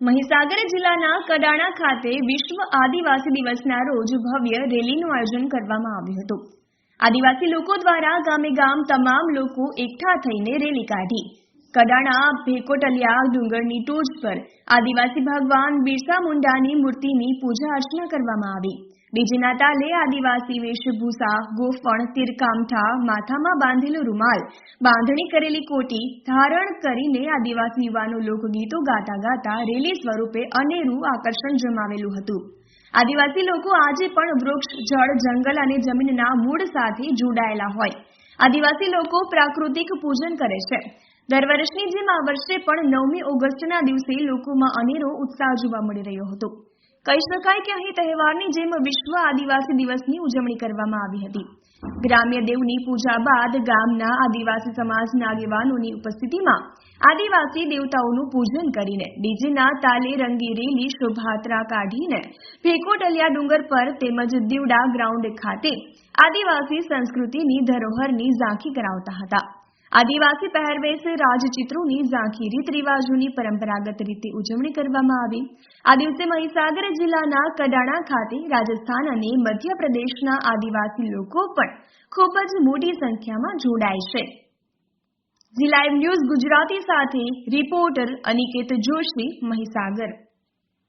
મહીસાગર જિલ્લાના કડાણા ખાતે વિશ્વ આદિવાસી દિવસના રોજ ભવ્ય રેલીનું આયોજન કરવામાં આવ્યું હતું. આદિવાસી લોકો દ્વારા ગામે ગામ તમામ લોકો એકઠા થઈને રેલી કાઢી. કડાણા, ભેકોટલિયા, ડુંગરની ટોચ પર આદિવાસી ભગવાન બિરસા મુંડાની મૂર્તિની પૂજા અર્ચના કરવામાં આવી. ડીજેના તાલે આદિવાસી વેશભૂષા, ગોફણ, તીરકામઠા, માથામાં બાંધેલો રૂમાલ, બાંધણી કરેલી કોટી ધારણ કરીને આદિવાસી યુવાનો લોકગીતો ગાતા ગાતા રેલી સ્વરૂપે અનેરું આકર્ષણ જમાવેલું હતું. આદિવાસી લોકો આજે પણ વૃક્ષ, જળ, જંગલ અને જમીનના મૂળ સાથે જોડાયેલા હોય. આદિવાસી લોકો પ્રાકૃતિક પૂજન કરે છે. દર વર્ષની જેમ આ વર્ષે પણ નવમી ઓગસ્ટના દિવસે લોકોમાં અનેરો ઉત્સાહ જોવા મળી રહ્યો હતો. કહી શકાય કે અહીં તહેવારની જેમ વિશ્વ આદિવાસી દિવસની ઉજવણી કરવામાં આવી હતી. ગ્રામ્ય દેવની પૂજા બાદ ગામના આદિવાસી સમાજના આગેવાનોની ઉપસ્થિતિમાં આદિવાસી દેવતાઓનું પૂજન કરીને ડીજેના તાલે રંગી રેલી કાઢીને ભેકોટલિયા ડુંગર પર તેમજ દીવડા ગ્રાઉન્ડ ખાતે આદિવાસી સંસ્કૃતિની ધરોહરની ઝાંખી કરાવતા હતા. આદિવાસી પહેરવેશ રાજચિત્રોની ઝાંખી રીત રિવાજોની પરંપરાગત રીતે ઉજવણી કરવામાં આવી. આ દિવસે મહીસાગર જિલ્લાના કડાણા ખાતે રાજસ્થાન અને મધ્યપ્રદેશના આદિવાસી લોકો પણ ખૂબ જ મોટી સંખ્યામાં જોડાય છે. જી લાઈવ ન્યૂઝ ગુજરાતી સાથે રિપોર્ટર અનિકેત જોશી, મહીસાગર.